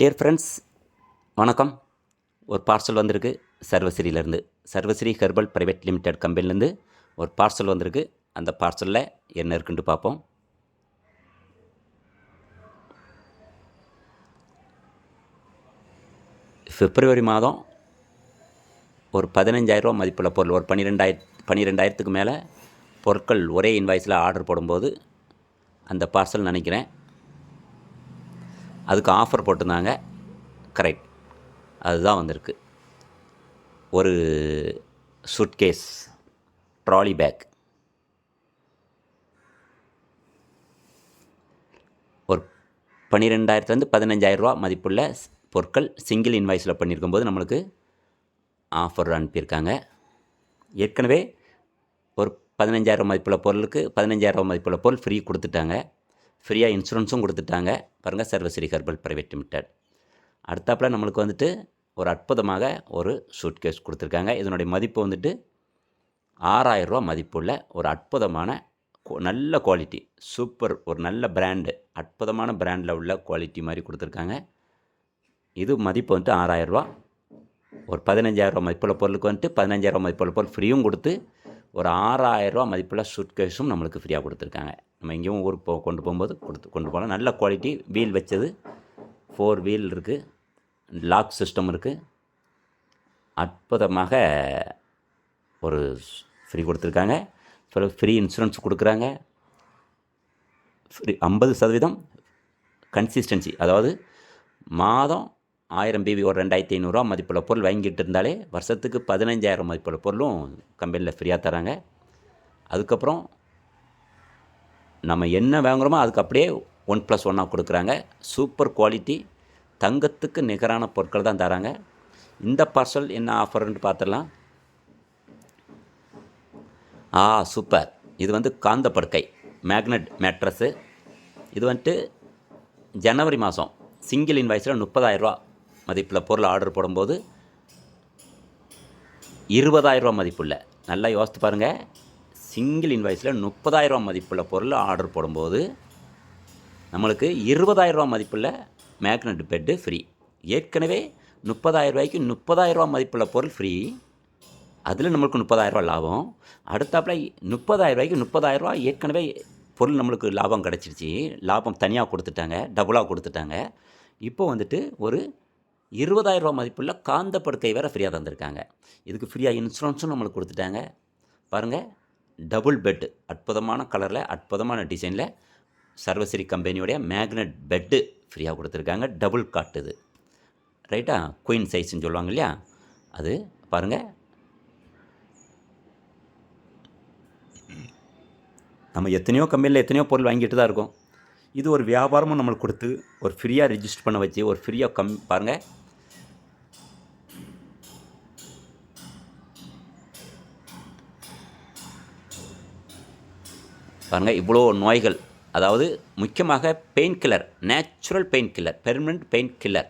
Dear friends வணக்கம். ஒரு parcel வந்திருக்கு சர்வஸ்ரீலேருந்து சர்வஸ்ரீ ஹெர்பல் ப்ரைவேட் லிமிடெட் கம்பெனிலேருந்து ஒரு பார்சல் வந்திருக்கு. அந்த பார்சலில் என்ன இருக்குன்ட்டு பார்ப்போம். பிப்ரவரி மாதம் ஒரு பதினஞ்சாயிரரூவா மதிப்புள்ள பொருள். ஒரு பன்னிரெண்டாயிர பன்னிரெண்டாயிரத்துக்கு மேலே பொருட்கள் ஒரே இன்வாய்ஸில் ஆர்டர் போடும்போது அந்த பார்சல் நினைக்கிறேன். அதுக்கு ஆஃபர் போட்டிருந்தாங்க. கரெக்ட் அதுதான் வந்திருக்கு. ஒரு சுட்கேஸ் ட்ராலி பேக் ஒரு பன்னிரெண்டாயிரத்துலேருந்து பதினஞ்சாயிரரூவா மதிப்புள்ள பொருட்கள் சிங்கிள் இன்வாய்ஸில் பண்ணியிருக்கும்போது நம்மளுக்கு ஆஃபர் அனுப்பியிருக்காங்க. ஏற்கனவே ஒரு பதினஞ்சாயிரம் மதிப்புள்ள பொருளுக்கு பதினஞ்சாயிரம் மதிப்புள்ள பொருள் ஃப்ரீ கொடுத்துட்டாங்க. ஃப்ரீயாக இன்சூரன்ஸும் கொடுத்துட்டாங்க. பாருங்கள் சர்வஸ்ரீ ஹெர்பல் ப்ரைவேட் லிமிடெட். அடுத்தாப்பில் நம்மளுக்கு வந்துட்டு ஒரு அற்புதமாக ஒரு சூட்கேஸ் கொடுத்துருக்காங்க. இதனுடைய மதிப்பு வந்துட்டு ஆறாயிரரூவா மதிப்புள்ள ஒரு அற்புதமான கு- நல்ல குவாலிட்டி சூப்பர் ஒரு நல்ல பிராண்டு அற்புதமான பிராண்டில் உள்ள குவாலிட்டி மாதிரி கொடுத்துருக்காங்க. இது மதிப்பு வந்துட்டு ஆறாயிரரூவா ஒரு பதினஞ்சாயிரரூவா மதிப்புள்ள பொருளுக்கு வந்துட்டு பதினஞ்சாயிரரூவா மதிப்புள்ள பொருள் ஃப்ரீயும் கொடுத்து ஒரு ஆறாயிரரூவா மதிப்புள்ள சூட்கேஸும் நம்மளுக்கு ஃப்ரீயாக கொடுத்துருக்காங்க. நம்ம எங்கேயும் ஊருக்கு போ கொண்டு போகும்போது கொடுத்து கொண்டு போகலாம். நல்ல குவாலிட்டி வீல் வச்சது. ஃபோர் வீல் இருக்குது லாக் சிஸ்டம் இருக்குது அற்புதமாக ஒரு ஃப்ரீ கொடுத்துருக்காங்க. ஸோ ஃப்ரீ இன்சூரன்ஸ் கொடுக்குறாங்க. ஃப்ரீ ஐம்பது சதவீதம் கன்சிஸ்டன்சி அதாவது மாதம் ஆயிரம் பிபி ஒரு ரெண்டாயிரத்தி ஐநூறுரூவா மதிப்புள்ள பொருள் வாங்கிட்டு இருந்தாலே வருஷத்துக்கு பதினஞ்சாயிரம் மதிப்புள்ள பொருளும் கம்பெனியில் ஃப்ரீயாக தராங்க. அதுக்கப்புறம் நம்ம என்ன வாங்குகிறோமோ அதுக்கு அப்படியே ஒன் ப்ளஸ் ஒன்னாக கொடுக்குறாங்க. சூப்பர் குவாலிட்டி தங்கத்துக்கு நிகரான பொருட்கள் தான் தராங்க. இந்த பார்சல் என்ன ஆஃபர்னு பார்த்துடலாம். ஆ சூப்பர். இது வந்து காந்த படுக்கை மேக்னெட் மேட்ரஸு. இது வந்துட்டு ஜனவரி மாதம் சிங்கிள் இன்வாய்ஸில் முப்பதாயிரரூவா மதிப்பில் பொருள் ஆர்டர் போடும்போது இருபதாயிரரூபா மதிப்புள்ள. நல்லா யோசித்து பாருங்கள் சிங்கிள் இன்வாய்ஸில் முப்பதாயிரரூபா மதிப்புள்ள பொருள் ஆர்டர் போடும்போது நம்மளுக்கு இருபதாயிரரூபா மதிப்புள்ள மேக்னெட் பெட்டு ஃப்ரீ ஏற்கனவே முப்பதாயிரரூபாய்க்கு முப்பதாயிரரூபா மதிப்புள்ள பொருள் ஃப்ரீ அதில் நம்மளுக்கு முப்பதாயிரரூபா லாபம். அடுத்தாப்பில் முப்பதாயிரரூபாய்க்கு ரூபாய்க்கு ஏற்கனவே பொருள் நம்மளுக்கு லாபம் கிடச்சிருச்சு. லாபம் தனியாக கொடுத்துட்டாங்க. டபுளாக கொடுத்துட்டாங்க. இப்போ வந்துட்டு ஒரு இருபதாயிரரூவா மதிப்புள்ள காந்த படுக்கை வேறு ஃப்ரீயாக தந்திருக்காங்க. இதுக்கு ஃப்ரீயாக இன்சூரன்ஸும் நம்மளுக்கு கொடுத்துட்டாங்க. பாருங்கள் டபுள் பெட்டு அற்புதமான கலரில் அற்புதமான டிசைனில் சர்வஸ்ரீ கம்பெனியோடைய மேக்னெட் பெட்டு ஃப்ரீயாக கொடுத்துருக்காங்க. டபுள் காட்டுது ரைட்டா குயின் சைஸ்ன்னு சொல்லுவாங்க இல்லையா? அது பாருங்கள் நம்ம எத்தனையோ கம்பெனியில் எத்தனையோ பொருள் வாங்கிட்டு தான் இருக்கோம். இது ஒரு வியாபாரமும் நம்மளுக்கு கொடுத்து ஒரு ஃப்ரீயாக ரிஜிஸ்டர் பண்ண வச்சு ஒரு ஃப்ரீயாக கம் பாருங்கள் பாருங்கள் இவ்வளோ நோய்கள். அதாவது முக்கியமாக pain killer natural pain killer permanent pain killer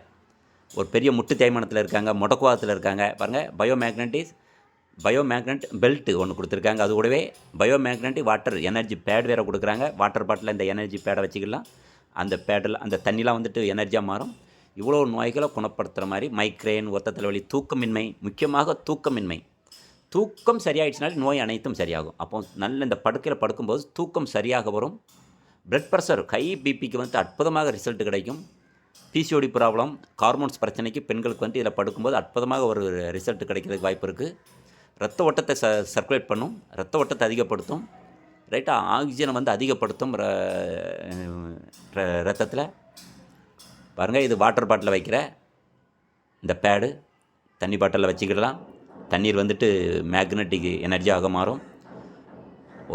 ஒரு பெரிய முட்டு தேய்மானத்தில் இருக்காங்க முடக்குவாதத்தில் இருக்காங்க. பாருங்கள் பயோமேக்னட்டிஸ் பயோமேக்னட் பெல்ட்டு ஒன்று கொடுத்துருக்காங்க. அது கூடவே பயோமேக்னட்டிக் வாட்டர் எனர்ஜி பேட் வேறு கொடுக்குறாங்க. வாட்டர் பாட்டில் இந்த எனர்ஜி பேடை வச்சுக்கலாம். அந்த பேடில் அந்த தண்ணிலாம் வந்துட்டு எனர்ஜியாக மாறும். இவ்வளோ நோய்களை குணப்படுத்துகிற மாதிரி மைக்ரேன் ஒத்த தலைவலி தூக்கமின்மை முக்கியமாக தூக்கமின்மை. தூக்கம் சரியாயிடுச்சுனாலே நோய் அனைத்தும் சரியாகும். அப்போ நல்ல இந்த படுக்கையில் படுக்கும்போது தூக்கம் சரியாக வரும். பிளட் ப்ரெஷர் ஹை பிபிக்கு வந்து அற்புதமாக ரிசல்ட் கிடைக்கும். பிசிஓடி ப்ராப்ளம் ஹார்மோன்ஸ் பிரச்சனைக்கு பெண்களுக்கு வந்து இதில் படுக்கும்போது அற்புதமாக ஒரு ரிசல்ட் கிடைக்கிறதுக்கு வாய்ப்பு இருக்குது ரத்த ஓட்டத்தை ச சர்க்குலேட் பண்ணும். ரத்த ஓட்டத்தை அதிகப்படுத்தும். ரைட்டாக ஆக்சிஜனை வந்து அதிகப்படுத்தும் ரத்தத்தில் பாருங்கள் இது வாட்டர் பாட்டிலில் வைக்கிற இந்த பேடு தண்ணி பாட்டிலில் வச்சுக்கிடலாம். தண்ணீர் வந்துட்டு மேக்னட்டிக் எனர்ஜியாக மாறும்.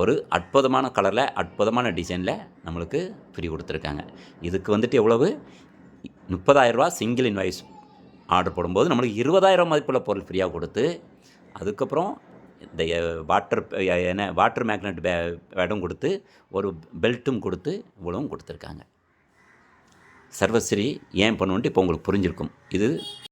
ஒரு அற்புதமான கலரில் அற்புதமான டிசைனில் நம்மளுக்கு ஃப்ரீ கொடுத்துருக்காங்க. இதுக்கு வந்துட்டு எவ்வளவு? முப்பதாயிரரூபா சிங்கிள் இன்வாய்ஸ் ஆர்டர் போடும்போது நம்மளுக்கு இருபதாயிரம் மதிப்புள்ள பொருள் ஃப்ரீயாக கொடுத்து அதுக்கப்புறம் இந்த வாட்டர் என்ன வாட்டர் மேக்னெட் பே பேடும் கொடுத்து ஒரு பெல்ட்டும் கொடுத்து இவ்வளவும் கொடுத்துருக்காங்க. சர்வஸ்ரீ ஏன் பண்ணுவோன்ட்டு இப்போ உங்களுக்கு புரிஞ்சிருக்கும். இது